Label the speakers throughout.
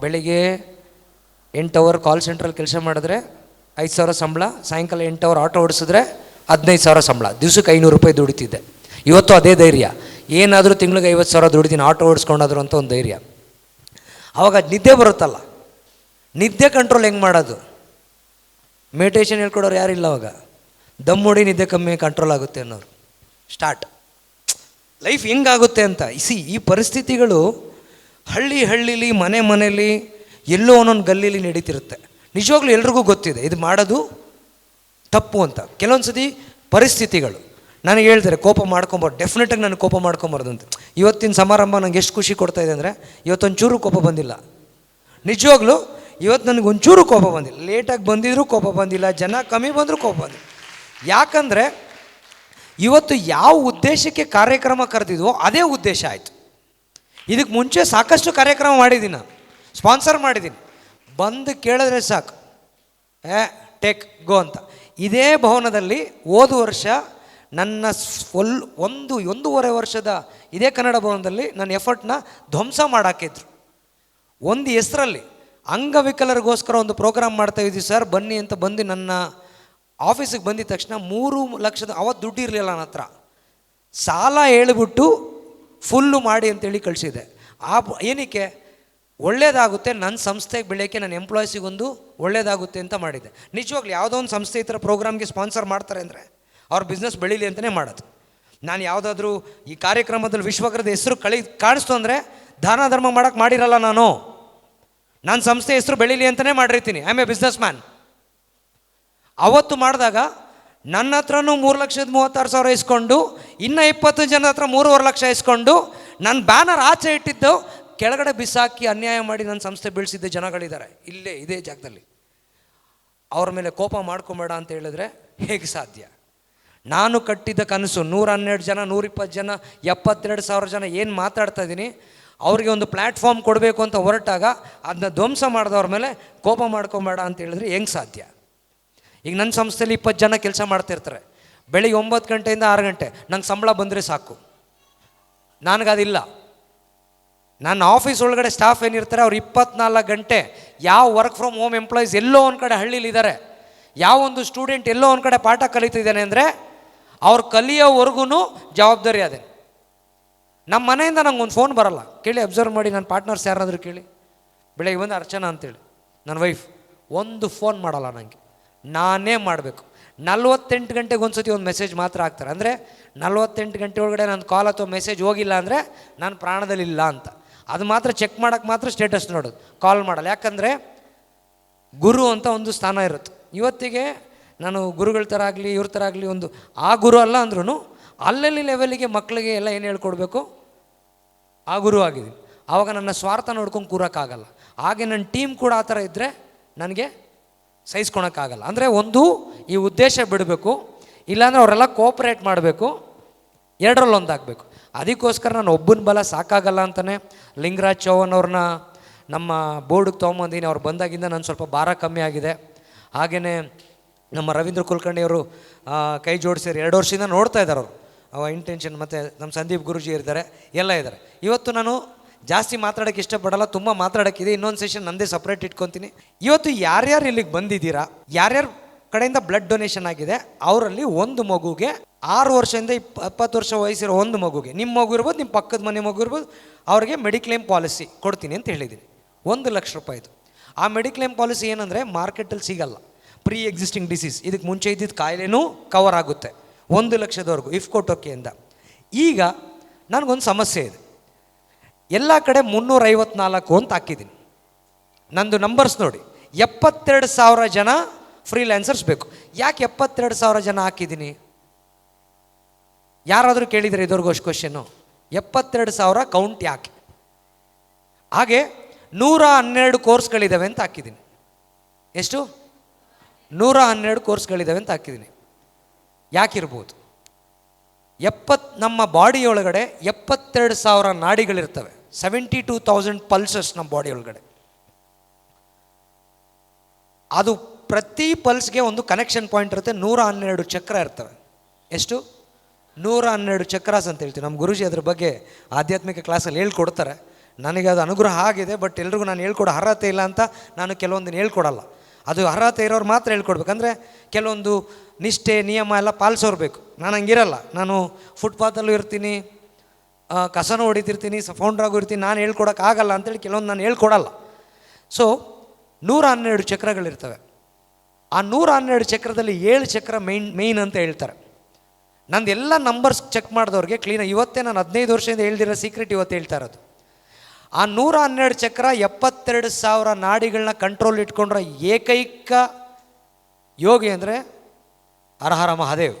Speaker 1: ಬೆಳಿಗ್ಗೆ ಎಂಟು ಅವರ್ ಕಾಲ್ ಸೆಂಟ್ರಲ್ಲಿ ಕೆಲಸ ಮಾಡಿದ್ರೆ ಐದು ಸಾವಿರ ಸಂಬಳ, ಸಾಯಂಕಾಲ ಎಂಟು ಅವರ್ ಆಟೋ ಓಡಿಸಿದ್ರೆ ಹದಿನೈದು ಸಾವಿರ ಸಂಬಳ. ದಿವ್ಸಕ್ಕೆ ಐನೂರು ರೂಪಾಯಿ ದುಡಿತಿದ್ದೆ. ಇವತ್ತು ಅದೇ ಧೈರ್ಯ. ಏನಾದರೂ ತಿಂಗಳಿಗೆ ಐವತ್ತು ಸಾವಿರ ದುಡಿತೀನಿ ಆಟೋ ಓಡಿಸ್ಕೊಂಡಾದ್ರು ಅಂತ ಒಂದು ಧೈರ್ಯ. ಆವಾಗ ನಿದ್ದೆ ಬರುತ್ತಲ್ಲ. ನಿದ್ದೆ ಕಂಟ್ರೋಲ್ ಹೆಂಗೆ ಮಾಡೋದು? ಮೆಡಿಟೇಷನ್ ಹೇಳ್ಕೊಡೋರು ಯಾರಿಲ್ಲ ಅವಾಗ. ದಮ್ ಹೊಡಿ ನಿದ್ದೆ ಕಮ್ಮಿ ಕಂಟ್ರೋಲ್ ಆಗುತ್ತೆ ಅನ್ನೋರು. ಸ್ಟಾರ್ಟ್ ಲೈಫ್ ಹೆಂಗಾಗುತ್ತೆ ಅಂತ? ಸಿ ಈ ಪರಿಸ್ಥಿತಿಗಳು ಹಳ್ಳಿ ಹಳ್ಳಿಲಿ, ಮನೆ ಮನೇಲಿ, ಎಲ್ಲೋ ಒಂದೊಂದು ಗಲ್ಲಿಲಿ ನಡೀತಿರುತ್ತೆ. ನಿಜವಾಗ್ಲೂ ಎಲ್ರಿಗೂ ಗೊತ್ತಿದೆ, ಇದು ಮಾಡೋದು ತಪ್ಪು ಅಂತ. ಕೆಲವೊಂದು ಸತಿ ಪರಿಸ್ಥಿತಿಗಳು. ನನಗೆ ಹೇಳ್ತಾರೆ, ಕೋಪ ಮಾಡ್ಕೊಂಬಾರ್ದು. ಡೆಫಿನೆಟಾಗಿ ನನಗೆ ಕೋಪ ಮಾಡ್ಕೊಂಬಾರ್ದು ಅಂತ. ಇವತ್ತಿನ ಸಮಾರಂಭ ನನಗೆ ಎಷ್ಟು ಖುಷಿ ಕೊಡ್ತಾ ಇದೆ ಅಂದರೆ, ಇವತ್ತೊಂಚೂರು ಕೋಪ ಬಂದಿಲ್ಲ. ನಿಜವಾಗ್ಲೂ ಇವತ್ತು ನನಗೆ ಒಂಚೂರು ಕೋಪ ಬಂದಿಲ್ಲ. ಲೇಟಾಗಿ ಬಂದಿದ್ರೂ ಕೋಪ ಬಂದಿಲ್ಲ, ಜನ ಕಮ್ಮಿ ಬಂದರೂ ಕೋಪ ಬಂದಿಲ್ಲ. ಯಾಕಂದರೆ ಇವತ್ತು ಯಾವ ಉದ್ದೇಶಕ್ಕೆ ಕಾರ್ಯಕ್ರಮ ಕರೆದಿದ್ವೋ ಅದೇ ಉದ್ದೇಶ ಆಯಿತು. ಇದಕ್ಕೆ ಮುಂಚೆ ಸಾಕಷ್ಟು ಕಾರ್ಯಕ್ರಮ ಮಾಡಿದ್ದೀನಿ ನಾನು ಸ್ಪಾನ್ಸರ್ ಮಾಡಿದ್ದೀನಿ ಬಂದು ಕೇಳಿದ್ರೆ ಸಾಕು. ಏ ಟೇಕ್ ಗೋ ಅಂತ. ಇದೇ ಭವನದಲ್ಲಿ ಹೋದ ವರ್ಷ ನನ್ನ ಫುಲ್ ಒಂದು, ಒಂದೂವರೆ ವರ್ಷದ ಇದೇ ಕನ್ನಡ ಭವನದಲ್ಲಿ ನನ್ನ ಎಫರ್ಟ್ನ ಧ್ವಂಸ ಮಾಡಾಕಿದ್ರು. ಒಂದು ಹೆಸರಲ್ಲಿ ಅಂಗವಿಕಲರಿಗೋಸ್ಕರ ಒಂದು ಪ್ರೋಗ್ರಾಮ್ ಮಾಡ್ತಾ ಇದ್ದೀವಿ ಸರ್, ಬನ್ನಿ ಅಂತ ಬಂದು ನನ್ನ ಆಫೀಸಿಗೆ ಬಂದಿದ ತಕ್ಷಣ ಮೂರು ಲಕ್ಷದ ಅವತ್ತು ದುಡ್ಡು ಇರಲಿಲ್ಲ ನನ್ನ ಹತ್ರ. ಸಾಲ ಹೇಳಿಬಿಟ್ಟು ಫುಲ್ಲು ಮಾಡಿ ಅಂತೇಳಿ ಕಳಿಸಿದೆ. ಆ ಏನಕ್ಕೆ? ಒಳ್ಳೇದಾಗುತ್ತೆ ನನ್ನ ಸಂಸ್ಥೆಗೆ ಬೆಳೆಯೋಕ್ಕೆ ನನ್ನ ಎಂಪ್ಲಾಯ್ಸಿಗೊಂದು ಒಳ್ಳೇದಾಗುತ್ತೆ ಅಂತ ಮಾಡಿದೆ. ನಿಜವಾಗ್ಲೂ ಯಾವುದೋ ಒಂದು ಸಂಸ್ಥೆ ಈ ಥರ ಪ್ರೋಗ್ರಾಮ್ಗೆ ಸ್ಪಾನ್ಸರ್ ಮಾಡ್ತಾರೆ ಅಂದರೆ ಅವ್ರ ಬಿಸ್ನೆಸ್ ಬೆಳೀಲಿ ಅಂತಲೇ ಮಾಡೋದು. ನಾನು ಯಾವುದಾದ್ರೂ ಈ ಕಾರ್ಯಕ್ರಮದಲ್ಲಿ ವಿಶ್ವಕರದ ಹೆಸರು ಕಳಿ, ಕಾಣಿಸ್ತು ಅಂದರೆ ದಾನ ಧರ್ಮ ಮಾಡೋಕ್ಕೆ ಮಾಡಿರಲ್ಲ ನಾನು. ನನ್ನ ಸಂಸ್ಥೆ ಹೆಸರು ಬೆಳೀಲಿ ಅಂತಲೇ ಮಾಡಿರ್ತೀನಿ. ಐ ಎ ಬಿಸ್ನೆಸ್ ಮ್ಯಾನ್ ಅವತ್ತು ಮಾಡಿದಾಗ ನನ್ನ ಹತ್ರನೂ ಮೂರು ಲಕ್ಷದ ಮೂವತ್ತಾರು ಸಾವಿರ ಇಸ್ಕೊಂಡು, ಇನ್ನು ಇಪ್ಪತ್ತು ಜನ ಹತ್ರ ಮೂರುವರೆ ಲಕ್ಷ ಇಸ್ಕೊಂಡು ನನ್ನ ಬ್ಯಾನರ್ ಆಚೆ ಇಟ್ಟಿದ್ದು, ಕೆಳಗಡೆ ಬಿಸಾಕಿ ಅನ್ಯಾಯ ಮಾಡಿ ನನ್ನ ಸಂಸ್ಥೆ ಬೀಳಿಸಿದ್ದ ಜನಗಳಿದ್ದಾರೆ. ಇಲ್ಲೇ, ಇದೇ ಜಾಗದಲ್ಲಿ. ಅವ್ರ ಮೇಲೆ ಕೋಪ ಮಾಡ್ಕೊಬೇಡ ಅಂತ ಹೇಳಿದ್ರೆ ಹೇಗೆ ಸಾಧ್ಯ? ನಾನು ಕಟ್ಟಿದ್ದ ಕನಸು ನೂರ ಹನ್ನೆರಡು ಜನ, ನೂರಿಪ್ಪತ್ತು ಜನ, ಎಪ್ಪತ್ತೆರಡು ಸಾವಿರ ಜನ ಏನು ಮಾತಾಡ್ತಾ ಇದ್ದೀನಿ, ಅವ್ರಿಗೆ ಒಂದು ಪ್ಲ್ಯಾಟ್ಫಾರ್ಮ್ ಕೊಡಬೇಕು ಅಂತ ಹೊರಟಾಗ ಅದನ್ನ ಧ್ವಂಸ ಮಾಡಿದವ್ರ ಮೇಲೆ ಕೋಪ ಮಾಡ್ಕೊಬೇಡ ಅಂತ ಹೇಳಿದ್ರೆ ಹೆಂಗೆ ಸಾಧ್ಯ? ಈಗ ನನ್ನ ಸಂಸ್ಥೆಯಲ್ಲಿ ಇಪ್ಪತ್ತು ಜನ ಕೆಲಸ ಮಾಡ್ತಿರ್ತಾರೆ. ಬೆಳಿಗ್ಗೆ ಒಂಬತ್ತು ಗಂಟೆಯಿಂದ ಆರು ಗಂಟೆ. ನಂಗೆ ಸಂಬಳ ಬಂದರೆ ಸಾಕು. ನನಗದಿಲ್ಲ ನನ್ನ ಆಫೀಸ್ ಒಳಗಡೆ ಸ್ಟಾಫ್ ಏನಿರ್ತಾರೆ, ಅವ್ರು ಇಪ್ಪತ್ನಾಲ್ಕು ಗಂಟೆ ಯಾವ ವರ್ಕ್ ಫ್ರಮ್ ಹೋಮ್ ಎಂಪ್ಲಾಯೀಸ್ ಎಲ್ಲೋ ಒಂದು ಕಡೆ ಹಳ್ಳಿಲಿದ್ದಾರೆ ಯಾವ ಒಂದು ಸ್ಟೂಡೆಂಟ್ ಎಲ್ಲೋ ಒಂದು ಕಡೆ ಪಾಠ ಕಲಿತಿದ್ದಾನೆ ಅಂದರೆ, ಅವ್ರು ಕಲಿಯೋವರೆಗೂ ಜವಾಬ್ದಾರಿ ಅದೇ. ನಮ್ಮ ಮನೆಯಿಂದ ನಂಗೆ ಒಂದು ಫೋನ್ ಬರಲ್ಲ. ಕೇಳಿ ಅಬ್ಸರ್ವ್ ಮಾಡಿ ನನ್ನ ಪಾರ್ಟ್ನರ್ಸ್ ಯಾರಾದರೂ ಕೇಳಿ. ಬೆಳಗ್ಗೆ ಬಂದು ಅರ್ಚನಾ ಅಂತೇಳಿ. ನನ್ನ ವೈಫ್ ಒಂದು ಫೋನ್ ಮಾಡಲ್ಲ ನನಗೆ ನಾನೇ ಮಾಡಬೇಕು. ನಲ್ವತ್ತೆಂಟು ಗಂಟೆಗೆ ಒಂದು ಸತಿ ಒಂದು ಮೆಸೇಜ್ ಮಾತ್ರ ಹಾಕ್ತಾರೆ. ಅಂದರೆ ನಲ್ವತ್ತೆಂಟು ಗಂಟೆ ಒಳಗಡೆ ನನ್ನ ಕಾಲ್ ಅಥವಾ ಮೆಸೇಜ್ ಹೋಗಿಲ್ಲ ಅಂದರೆ ನಾನು ಪ್ರಾಣದಲ್ಲಿಲ್ಲ ಅಂತ. ಅದು ಮಾತ್ರ ಚೆಕ್ ಮಾಡೋಕ್ಕೆ ಮಾತ್ರ ಸ್ಟೇಟಸ್ ನೋಡೋದು ಕಾಲ್ ಮಾಡಲ್ಲ. ಯಾಕಂದರೆ ಗುರು ಅಂತ ಒಂದು ಸ್ಥಾನ ಇರುತ್ತೆ. ಇವತ್ತಿಗೆ ನಾನು ಗುರುಗಳ ಥರ ಆಗಲಿ, ಇವ್ರ ಥರ ಆಗಲಿ ಒಂದು ಆ ಗುರು ಅಲ್ಲ ಅಂದ್ರೂ ಅಲ್ಲಲ್ಲಿ ಲೆವೆಲಿಗೆ ಮಕ್ಕಳಿಗೆ ಎಲ್ಲ ಏನು ಹೇಳ್ಕೊಡ್ಬೇಕು? ಆ ಗುರು ಆಗಿದ್ದೀನಿ ಆವಾಗ ನನ್ನ ಸ್ವಾರ್ಥ ನೋಡ್ಕೊಂಡು ಕೂರೋಕ್ಕಾಗಲ್ಲ. ಹಾಗೆ ನನ್ನ ಟೀಮ್ ಕೂಡ ಆ ಥರ ಇದ್ದರೆ ನನಗೆ ಸಹಿಸ್ಕೊಳಕ್ಕಾಗಲ್ಲ. ಅಂದರೆ ಒಂದು, ಈ ಉದ್ದೇಶ ಬಿಡಬೇಕು, ಇಲ್ಲಾಂದರೆ ಅವರೆಲ್ಲ ಕೋಪರೇಟ್ ಮಾಡಬೇಕು ಎರಡರಲ್ಲಿ ಒಂದಾಗಬೇಕು ಅದಕ್ಕೋಸ್ಕರ ನಾನು ಒಬ್ಬನ ಬಲ ಸಾಕಾಗಲ್ಲ ಅಂತಲೇ ಲಿಂಗರಾಜ್ ಚೌಹಾನ್ ಅವ್ರನ್ನ ನಮ್ಮ ಬೋರ್ಡಿಗೆ ತೊಗೊಂಬಂದೀನಿ, ಅವ್ರು ಬಂದಾಗಿಂದ ನಾನು ಸ್ವಲ್ಪ ಭಾರ ಕಮ್ಮಿ ಆಗಿದೆ. ಹಾಗೆಯೇ ನಮ್ಮ ರವೀಂದ್ರ ಕುಲಕರ್ಣಿಯವರು ಕೈ ಜೋಡಿಸಿರು ಎರಡು ವರ್ಷದಿಂದ ನೋಡ್ತಾ ಇದ್ದಾರೆ ಅವರು. ಅವ ಇಂಟೆನ್ಷನ್ ಮತ್ತು ನಮ್ಮ ಸಂದೀಪ್ ಗುರುಜಿ ಇರ್ತಾರೆ, ಎಲ್ಲ ಇದ್ದಾರೆ. ಇವತ್ತು ನಾನು ಜಾಸ್ತಿ ಮಾತಾಡೋಕ್ಕೆ ಇಷ್ಟಪಡಲ್ಲ, ತುಂಬ ಮಾತಾಡೋಕ್ಕಿದೆ. ಇನ್ನೊಂದು ಸೆಷನ್ ನಂದೇ ಸಪ್ರೇಟ್ ಇಟ್ಕೊತೀನಿ. ಇವತ್ತು ಯಾರ್ಯಾರು ಇಲ್ಲಿಗೆ ಬಂದಿದ್ದೀರಾ? ಯಾರ್ಯಾರು ಕಡೆಯಿಂದ ಬ್ಲಡ್ ಡೊನೇಷನ್ ಆಗಿದೆ? ಅವರಲ್ಲಿ ಒಂದು ಮಗುಗೆ ಆರು ವರ್ಷದಿಂದ ಇಪ್ಪ ಇಪ್ಪತ್ತು ವರ್ಷ ವಯಸ್ಸಿರೋ ಒಂದು ಮಗುಗೆ. ನಿಮ್ಮ ಮಗು ಇರ್ಬೋದು ನಿಮ್ಮ ಪಕ್ಕದ ಮನೆ ಮಗು ಇರ್ಬೋದು, ಅವ್ರಿಗೆ ಮೆಡಿಕ್ಲೇಮ್ ಪಾಲಿಸಿ ಕೊಡ್ತೀನಿ ಅಂತ ಹೇಳಿದ್ದೀನಿ ಒಂದು ಲಕ್ಷ ರೂಪಾಯಿದು ಆ ಮೆಡಿಕ್ಲೇಮ್ ಪಾಲಿಸಿ ಏನಂದರೆ ಮಾರ್ಕೆಟಲ್ಲಿ ಸಿಗಲ್ಲ. ಪ್ರೀ ಎಕ್ಸಿಸ್ಟಿಂಗ್ ಡಿಸೀಸ್ ಇದಕ್ಕೆ ಮುಂಚೆ ಇದ್ದಿದ್ದ ಕಾಯಿಲೆನೂ ಕವರ್ ಆಗುತ್ತೆ. ಒಂದು ಲಕ್ಷದವರೆಗೂ ಇಫ್ ಕೊಟ್ಟೋಕೆಯಿಂದ ಈಗ ನನಗೊಂದು ಸಮಸ್ಯೆ ಇದೆ. ಎಲ್ಲ ಕಡೆ ಮುನ್ನೂರ ಐವತ್ನಾಲ್ಕು ಅಂತ ಹಾಕಿದ್ದೀನಿ. ನಂದು ನಂಬರ್ಸ್ ನೋಡಿ. ಎಪ್ಪತ್ತೆರಡು ಸಾವಿರ ಜನ ಫ್ರೀಲ್ಯಾನ್ಸರ್ಸ್ ಬೇಕು. ಯಾಕೆ ಎಪ್ಪತ್ತೆರಡು ಸಾವಿರ ಜನ ಹಾಕಿದ್ದೀನಿ? ಯಾರಾದರೂ ಕೇಳಿದರೆ ಇದ್ರಿಗೂ ಅಷ್ಟು ಕ್ವಶನ್ನು ಎಪ್ಪತ್ತೆರಡು ಸಾವಿರ ಕೌಂಟ್ ಯಾಕೆ ಹಾಗೆ ನೂರ ಹನ್ನೆರಡು ಕೋರ್ಸ್ಗಳಿದ್ದಾವೆ ಅಂತ ಹಾಕಿದ್ದೀನಿ. ಎಷ್ಟು? ನೂರ ಹನ್ನೆರಡು ಕೋರ್ಸ್ಗಳಿದ್ದಾವೆ ಅಂತ ಹಾಕಿದ್ದೀನಿ. ಯಾಕಿರ್ಬೋದು? ಎಪ್ಪತ್ತು ನಮ್ಮ ಬಾಡಿ ಒಳಗಡೆ ಎಪ್ಪತ್ತೆರಡು ಸಾವಿರ ನಾಡಿಗಳಿರ್ತವೆ. ಸೆವೆಂಟಿ ಟೂ ತೌಸಂಡ್ ಪಲ್ಸಸ್ ನಮ್ಮ ಬಾಡಿ ಒಳಗಡೆ. ಅದು ಪ್ರತಿ ಪಲ್ಸ್ಗೆ ಒಂದು ಕನೆಕ್ಷನ್ ಪಾಯಿಂಟ್ ಇರುತ್ತೆ, ನೂರ ಹನ್ನೆರಡು ಚಕ್ರ ಇರ್ತವೆ. ಎಷ್ಟು? ನೂರ ಹನ್ನೆರಡು ಚಕ್ರಾಸ್ ಅಂತ ಹೇಳ್ತೀವಿ. ನಮ್ಮ ಗುರುಜಿ ಅದ್ರ ಬಗ್ಗೆ ಆಧ್ಯಾತ್ಮಿಕ ಕ್ಲಾಸಲ್ಲಿ ಹೇಳ್ಕೊಡ್ತಾರೆ. ನನಗೆ ಅದು ಅನುಗ್ರಹ ಆಗಿದೆ ಬಟ್ ಎಲ್ರಿಗೂ ನಾನು ಹೇಳ್ಕೊಡೋ ಅರ್ಹತೆ ಇಲ್ಲ ಅಂತ ನಾನು ಕೆಲವೊಂದನ್ನು ಹೇಳ್ಕೊಡಲ್ಲ. ಅದು ಅರ್ಹತೆ ಇರೋರು ಮಾತ್ರ ಹೇಳ್ಕೊಡ್ಬೇಕಂದ್ರೆ ಕೆಲವೊಂದು ನಿಷ್ಠೆ, ನಿಯಮ ಎಲ್ಲ ಪಾಲಿಸೋರ್ಬೇಕು ನಾನು ಹಂಗಿರಲ್ಲ. ನಾನು ಫುಟ್ಪಾತಲ್ಲೂ ಇರ್ತೀನಿ ಕಸನೂ ಹೊಡಿತಿರ್ತೀನಿ, ಸ ಆಗಿರ್ತೀನಿ ಇರ್ತೀನಿ, ನಾನು ಹೇಳ್ಕೊಡೋಕ್ಕಾಗಲ್ಲ ಅಂತೇಳಿ ಕೆಲವೊಂದು ನಾನು ಹೇಳ್ಕೊಡಲ್ಲ. ಸೊ ನೂರ ಹನ್ನೆರಡು ಚಕ್ರಗಳಿರ್ತವೆ. ಆ ನೂರ ಹನ್ನೆರಡು ಚಕ್ರದಲ್ಲಿ ಏಳು ಚಕ್ರ ಮೈನ್ ಮೇಯ್ನ್ ಅಂತ ಹೇಳ್ತಾರೆ. ನಂದು ಎಲ್ಲ ನಂಬರ್ಸ್ ಚೆಕ್ ಮಾಡಿದವ್ರಿಗೆ ಕ್ಲೀನ್ ಇವತ್ತೇ ನಾನು ಹದಿನೈದು ವರ್ಷದಿಂದ ಹೇಳ್ದಿರೋ ಸೀಕ್ರೆಟ್ ಇವತ್ತು ಹೇಳ್ತಾ ಇರೋದು. ಆ ನೂರ ಹನ್ನೆರಡು ಚಕ್ರ ಎಪ್ಪತ್ತೆರಡು ಸಾವಿರ ನಾಡಿಗಳನ್ನ ಕಂಟ್ರೋಲ್ ಇಟ್ಕೊಂಡ್ರೆ ಏಕೈಕ ಯೋಗಿ ಅಂದರೆ ಅರಹರ ಮಹಾದೇವ್.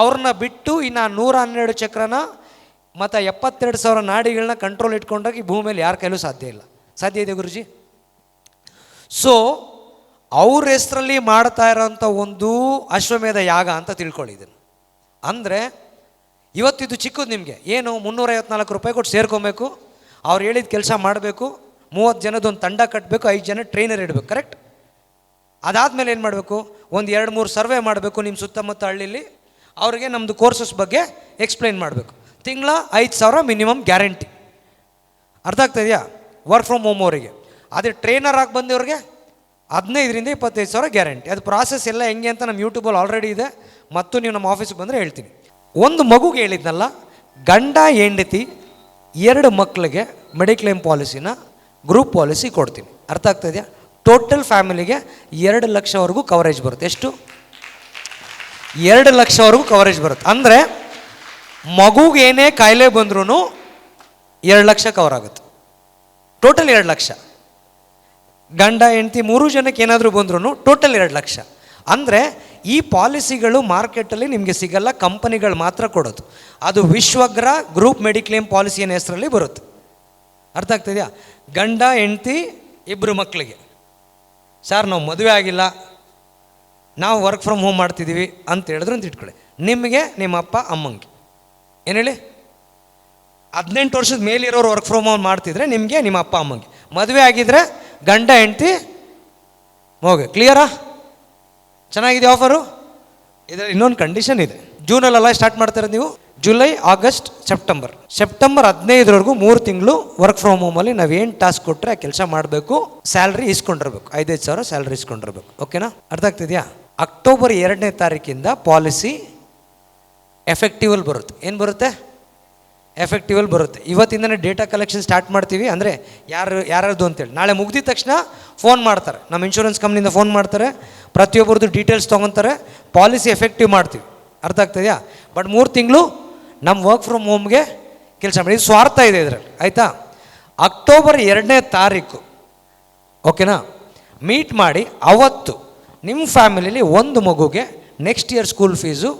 Speaker 1: ಅವ್ರನ್ನ ಬಿಟ್ಟು ಇನ್ನು ನೂರ ಹನ್ನೆರಡು ಚಕ್ರನ ಮತ್ತು ಎಪ್ಪತ್ತೆರಡು ಸಾವಿರ ನಾಡಿಗಳನ್ನ ಕಂಟ್ರೋಲ್ ಇಟ್ಕೊಂಡಾಗ ಈ ಭೂಮಿಯಲ್ಲಿ ಯಾರ ಕೈಲೂ ಸಾಧ್ಯ ಇಲ್ಲ. ಸಾಧ್ಯ ಇದೆ ಗುರುಜಿ? ಸೊ ಅವ್ರ ಹೆಸರಲ್ಲಿ ಮಾಡ್ತಾ ಇರೋಂಥ ಒಂದು ಅಶ್ವಮೇಧ ಯಾಗ ಅಂತ ತಿಳ್ಕೊಳ್ಳಿ ಇದನ್ನು ಅಂದರೆ ಇವತ್ತಿದು ಚಿಕ್ಕದು ನಿಮಗೆ. ಏನು, ಮುನ್ನೂರೈವತ್ನಾಲ್ಕು ರೂಪಾಯಿ ಕೊಟ್ಟು ಸೇರ್ಕೊಬೇಕು, ಅವ್ರು ಹೇಳಿದ ಕೆಲಸ ಮಾಡಬೇಕು, ಮೂವತ್ತು ಜನದೊಂದು ತಂಡ ಕಟ್ಟಬೇಕು ಐದು ಜನ ಟ್ರೈನರ್ ಇಡಬೇಕು ಕರೆಕ್ಟ್ ಅದಾದಮೇಲೆ ಏನು ಮಾಡಬೇಕು? ಒಂದು ಎರಡು ಮೂರು ಸರ್ವೆ ಮಾಡಬೇಕು ನಿಮ್ಮ ಸುತ್ತಮುತ್ತ ಹಳ್ಳಿಲಿ. ಅವ್ರಿಗೆ ನಮ್ಮದು ಕೋರ್ಸಸ್ ಬಗ್ಗೆ ಎಕ್ಸ್ಪ್ಲೈನ್ ಮಾಡಬೇಕು. ತಿಂಗಳ ಐದು ಸಾವಿರ ಮಿನಿಮಮ್ ಗ್ಯಾರಂಟಿ ಅರ್ಥ ಆಗ್ತಾ ಇದೆಯಾ? ವರ್ಕ್ ಫ್ರಮ್ ಹೋಮ್ ಅವರಿಗೆ. ಅದೇ ಟ್ರೈನರ್ ಆಗಿ ಬಂದವ್ರಿಗೆ ಹದಿನೈದರಿಂದ ಇಪ್ಪತ್ತೈದು ಸಾವಿರ ಗ್ಯಾರಂಟಿ ಅದು ಪ್ರಾಸೆಸ್ ಎಲ್ಲ ಹೆಂಗೆ ಅಂತ ನಮ್ಮ ಯೂಟ್ಯೂಬಲ್ಲಿ ಆಲ್ರೆಡಿ ಇದೆ. ಮತ್ತು ನೀವು ನಮ್ಮ ಆಫೀಸಿಗೆ ಬಂದರೆ ಹೇಳ್ತೀನಿ. ಒಂದು ಮಗುಗೆ ಹೇಳಿದ್ನಲ್ಲ, ಗಂಡ, ಹೆಂಡತಿ ಎರಡು ಮಕ್ಕಳಿಗೆ ಮೆಡಿಕ್ಲೇಮ್ ಪಾಲಿಸಿನ ಗ್ರೂಪ್ ಪಾಲಿಸಿ ಕೊಡ್ತೀನಿ. ಅರ್ಥ ಆಗ್ತಾ ಇದೆಯಾ? ಟೋಟಲ್ ಫ್ಯಾಮಿಲಿಗೆ ಎರಡು ಲಕ್ಷವರೆಗೂ ಕವರೇಜ್ ಬರುತ್ತೆ. ಎಷ್ಟು? ಎರಡು ಲಕ್ಷವರೆಗೂ ಕವರೇಜ್ ಬರುತ್ತೆ. ಅಂದರೆ ಮಗುಗೆ ಏನೇ ಕಾಯಿಲೆ ಬಂದ್ರೂ ಎರಡು ಲಕ್ಷ ಕವರ್ ಆಗುತ್ತೆ. ಟೋಟಲ್ ಎರಡು ಲಕ್ಷ. ಗಂಡ, ಹೆಂಡತಿ ಮೂರು ಜನಕ್ಕೆ ಏನಾದರೂ ಬಂದ್ರೂ ಟೋಟಲ್ ಎರಡು ಲಕ್ಷ. ಅಂದರೆ ಈ ಪಾಲಿಸಿಗಳು ಮಾರ್ಕೆಟಲ್ಲಿ ನಿಮಗೆ ಸಿಗಲ್ಲ, ಕಂಪನಿಗಳು ಮಾತ್ರ ಕೊಡೋದು. ಅದು ವಿಶ್ವಗ್ರ ಗ್ರೂಪ್ ಮೆಡಿಕ್ಲೇಮ್ ಪಾಲಿಸಿ ಅನ್ನೋ ಹೆಸರಲ್ಲಿ ಬರುತ್ತೆ. ಅರ್ಥ ಆಗ್ತಿದೆಯಾ ಗಂಡ, ಹೆಂಡತಿ ಇಬ್ಬರು ಮಕ್ಕಳಿಗೆ ಸರ್, ನಾವು ಮದುವೆ ಆಗಿಲ್ಲ. ನಾವು ವರ್ಕ್ ಫ್ರಮ್ ಹೋಮ್ ಮಾಡ್ತಿದ್ದೀವಿ ಅಂತ ಹೇಳಿದ್ರು ಅಂತ ಇಟ್ಕೊಳ್ಳಿ. ನಿಮಗೆ ನಿಮ್ಮ ಅಪ್ಪ, ಅಮ್ಮಂಗೆ. ಏನು ಹೇಳಿ? ಹದಿನೆಂಟು ವರ್ಷದ ಮೇಲಿರೋರು ವರ್ಕ್ ಫ್ರಮ್ ಹೋಮ್ ಮಾಡ್ತಿದ್ರೆ ನಿಮಗೆ ನಿಮ್ಮ ಅಪ್ಪ, ಅಮ್ಮಂಗೆ. ಮದುವೆ ಆಗಿದ್ರೆ ಗಂಡ, ಹೆಂಡ್ತಿ, ಹೋಗಿ. ಕ್ಲಿಯರಾ ಚೆನ್ನಾಗಿದೆ ಆಫರು ಇದರ ಇನ್ನೊಂದು ಕಂಡೀಷನ್ ಇದೆ. ಜೂನಲ್ಲೆಲ್ಲ ಸ್ಟಾರ್ಟ್ ಮಾಡ್ತಾರೆ ನೀವು? July, August, September. ಸೆಪ್ಟೆಂಬರ್ ಹದಿನೈದರವರೆಗೂ ಮೂರು ತಿಂಗಳು ವರ್ಕ್ ಫ್ರಮ್ ಹೋಮಲ್ಲಿ ನಾವೇನು ಟಾಸ್ಕ್ ಕೊಟ್ಟರೆ ಆ ಕೆಲಸ ಮಾಡಬೇಕು ಸ್ಯಾಲ್ರಿ ಇಸ್ಕೊಂಡಿರ್ಬೇಕು. ಐದೈದು ಸಾವಿರ ಸ್ಯಾಲ್ರಿ ಇಸ್ಕೊಂಡಿರ್ಬೇಕು. ಓಕೆನಾ ಅರ್ಥ ಆಗ್ತಿದೆಯಾ? ಅಕ್ಟೋಬರ್ ಎರಡನೇ ತಾರೀಕಿಂದ ಪಾಲಿಸಿ ಎಫೆಕ್ಟಿವಲ್ ಬರುತ್ತೆ. ಏನು ಬರುತ್ತೆ? ಎಫೆಕ್ಟಿವಲ್ ಬರುತ್ತೆ. ಇವತ್ತಿಂದನೇ ಡೇಟಾ ಕಲೆಕ್ಷನ್ ಸ್ಟಾರ್ಟ್ ಮಾಡ್ತೀವಿ. ಅಂದರೆ ಯಾರು, ಯಾರ್ಯಾರ್ದು ಅಂತೇಳಿ. ನಾಳೆ ಮುಗಿದ ತಕ್ಷಣ ಫೋನ್ ಮಾಡ್ತಾರೆ. ನಮ್ಮ ಇನ್ಶೂರೆನ್ಸ್ ಕಂಪ್ನಿಯಿಂದ ಫೋನ್ ಮಾಡ್ತಾರೆ. ಪ್ರತಿಯೊಬ್ಬರದ್ದು ಡೀಟೇಲ್ಸ್ ತೊಗೊತಾರೆ. ಪಾಲಿಸಿ ಎಫೆಕ್ಟಿವ್ ಮಾಡ್ತೀವಿ. ಅರ್ಥ ಆಗ್ತದೆಯಾ ಬಟ್ ಮೂರು ತಿಂಗಳು ನಮ್ಮ ವರ್ಕ್ ಫ್ರಮ್ ಹೋಮ್ಗೆ ಕೆಲಸ ಮಾಡಿ. ಸ್ವಾರ್ಥ ಇದೆ ಇದರಲ್ಲಿ. ಆಯಿತಾ? ಅಕ್ಟೋಬರ್ ಎರಡನೇ ತಾರೀಕು. ಓಕೆನಾ? ಮೀಟ್ ಮಾಡಿ ಅವತ್ತು ನಿಮ್ಮ ಫ್ಯಾಮಿಲಿಲಿ ಒಂದು ಮಗುಗೆ ನೆಕ್ಸ್ಟ್ ಇಯರ್ ಸ್ಕೂಲ್ ಫೀಸು